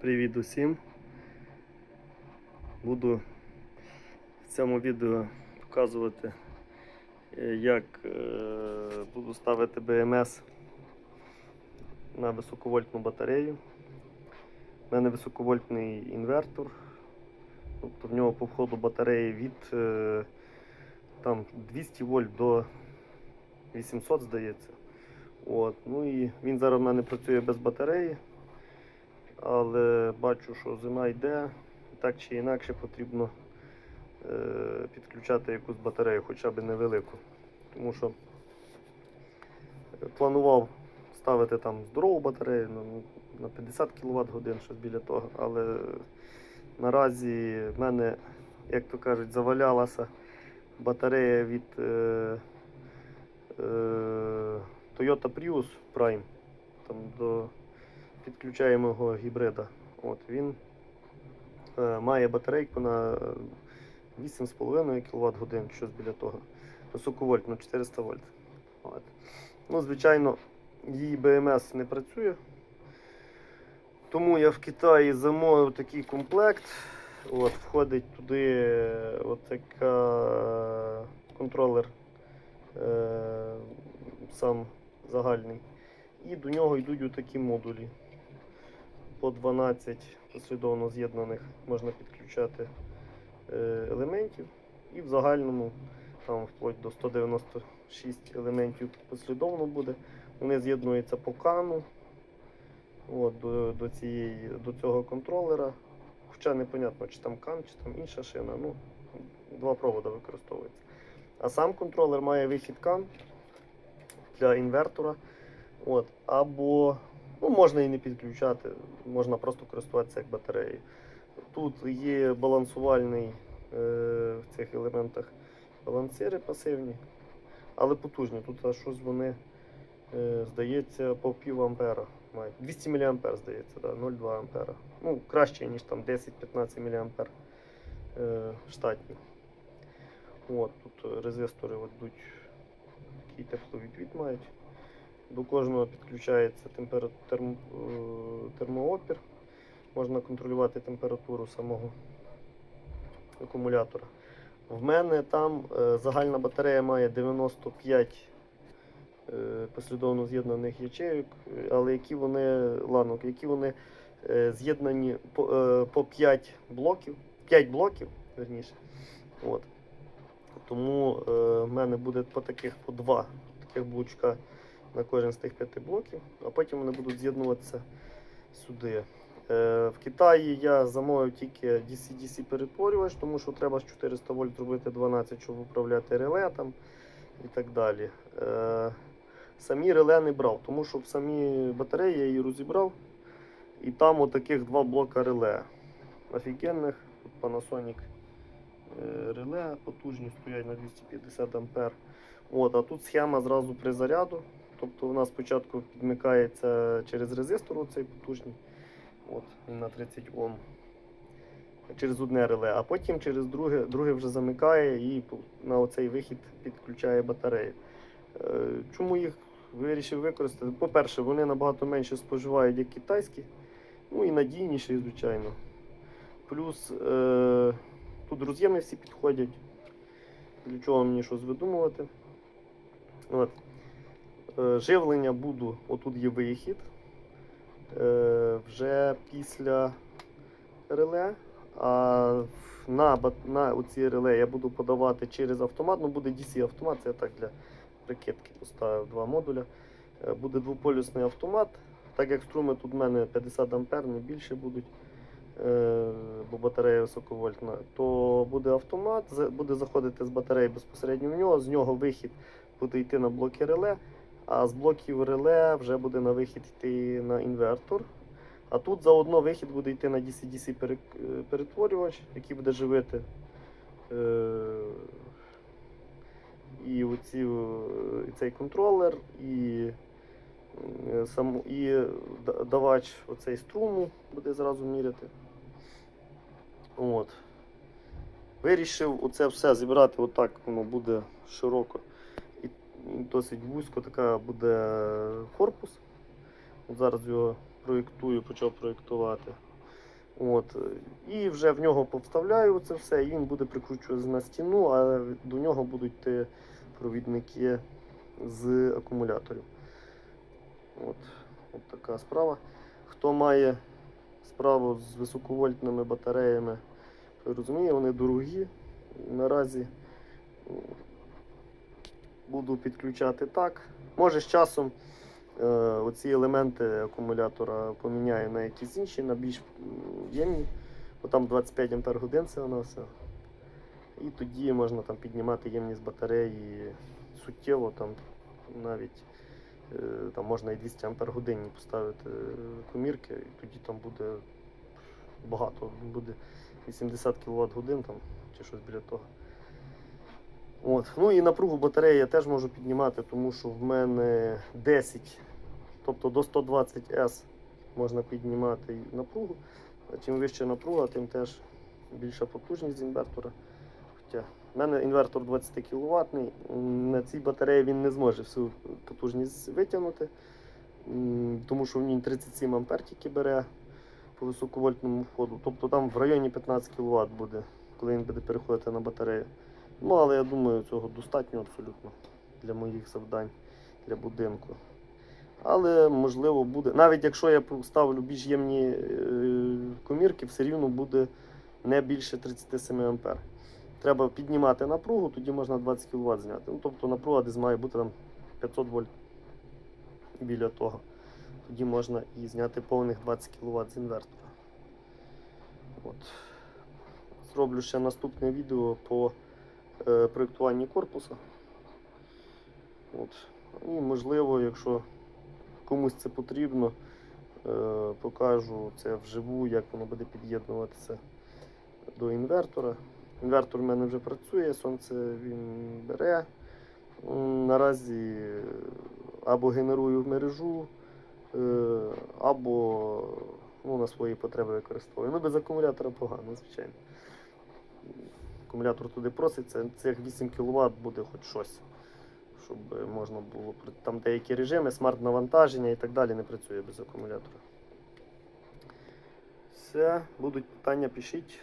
Привіт усім. Буду в цьому відео показувати, е, як е, буду ставити БМС на високовольтну батарею. У мене високовольтний інвертор. Тобто в нього по входу батареї від е, там, 200 вольт до 800, здається. От. Ну і він зараз в мене працює без батареї але бачу, що зима йде, так чи інакше потрібно е, підключати якусь батарею, хоча б невелику. Тому що е, планував ставити там здорову батарею на 50 кВт годин, щось біля того, але наразі в мене, як то кажуть, завалялася батарея від е, Toyota Prius Prime. Там до підключаємого гібрида. От, він е, має батарейку на 8,5 кВт годин, щось біля того. Високовольтну 400 вольт. От. Ну, звичайно, її БМС не працює. Тому я в Китаї замовив такий комплект. От, входить туди е, така контролер е, сам загальний. І до нього йдуть такі модулі. По 12 послідовно з'єднаних можна підключати е, елементів. І в загальному там вплоть до 196 елементів послідовно буде. Вони з'єднуються по кану от, до, до, цієї, до цього контролера. Хоча непонятно, чи там кан, чи там інша шина. Ну, два провода використовуються. А сам контролер має вихід кан для інвертора. От, або ну, можна і не підключати, можна просто користуватися як батареєю. Тут є балансувальний е, в цих елементах балансири пасивні, але потужні. Тут аж щось вони, е, здається, по пів ампера мають. 200 мА, здається, да, 0,2 ампера. Ну, краще, ніж там 10-15 мА е, штатні. От, тут резистори от, йдуть, такий тепловідвід мають. До кожного підключається темпера- терм- е, термоопір. Можна контролювати температуру самого акумулятора. В мене там е, загальна батарея має 95 е, послідовно з'єднаних ячеїк, е, але які вони ланок, які вони з'єднані по, е, по 5 блоків, 5 блоків, верніше. От. Тому в мене буде по таких по два таких блочка на кожен з тих п'яти блоків, а потім вони будуть з'єднуватися сюди. Е, в Китаї я замовив тільки DC-DC перетворювач, тому що треба з 400 вольт зробити 12, щоб управляти реле там і так далі. Е, самі реле не брав, тому що в самі батареї я її розібрав. І там отаких два блока реле. Офігенних, Panasonic е, реле потужні стоять на 250 ампер. От, а тут схема зразу при заряду. Тобто вона спочатку підмикається через резистор, цей потужний. От, на 30 Ом. Через одне реле, а потім через друге, друге вже замикає і на оцей вихід підключає батарею. Е, Чому їх вирішив використати? По-перше, вони набагато менше споживають, як китайські, ну і надійніші, звичайно. Плюс е, тут роз'єми всі підходять. Для чого мені щось видумувати. От. Е, Живлення буду, отут є вихід. Е, Вже після реле. А на, на оці реле я буду подавати через автомат. Ну, буде DC автомат, це я так для прикидки поставив два модуля. Е, Буде двополюсний автомат. Так як струми тут в мене 50 ампер, не більше будуть, бо батарея високовольтна, то буде автомат, буде заходити з батареї безпосередньо в нього, з нього вихід буде йти на блоки реле, а з блоків реле вже буде на вихід йти на інвертор. А тут заодно вихід буде йти на DC-DC пере- перетворювач, який буде живити е, і, оці, цей контролер, і, е, сам, і давач оцей струму буде зразу міряти. От. Вирішив оце все зібрати отак, воно буде широко досить вузько така буде корпус. От зараз його проєктую, почав проєктувати. От. І вже в нього повставляю це все, і він буде прикручуватися на стіну, а до нього будуть йти провідники з акумуляторів. От, от така справа. Хто має справу з високовольтними батареями, розуміє, вони дорогі. Наразі буду підключати так. Може з часом е, оці елементи акумулятора поміняю на якісь інші, на більш ємні. Бо там 25 Ампер годин це воно все. І тоді можна там піднімати ємність батареї суттєво, там навіть е, там можна і 200 Ампер годинні поставити е, комірки, і тоді там буде багато, буде 80 кВт годин там, чи щось біля того. От. Ну і напругу батареї я теж можу піднімати, тому що в мене 10, тобто до 120 С можна піднімати напругу. А чим вища напруга, тим теж більша потужність інвертора. Хоча в мене інвертор 20 кВт, на цій батареї він не зможе всю потужність витягнути, тому що в ній 37 ампер тільки бере по високовольтному входу. Тобто там в районі 15 кВт буде, коли він буде переходити на батарею. Ну, але я думаю, цього достатньо абсолютно для моїх завдань, для будинку. Але можливо буде. Навіть якщо я поставлю більш ємні е, комірки, все рівно буде не більше 37 ампер. Треба піднімати напругу, тоді можна 20 кВт зняти. Ну, тобто напруга десь має бути там 500 вольт біля того. Тоді можна і зняти повних 20 кВт з інвертора. От. Зроблю ще наступне відео по проєктуванні корпуса. От. І можливо, якщо комусь це потрібно, е, покажу це вживу, як воно буде під'єднуватися до інвертора. Інвертор в мене вже працює, сонце він бере. Наразі або генерую в мережу, е, або ну, на свої потреби використовую. Ну, без акумулятора погано, звичайно. Акумулятор туди проситься, цих 8 кВт буде хоч щось, щоб можна було. Там деякі режими, смарт-навантаження і так далі не працює без акумулятора. Все, будуть питання, пишіть.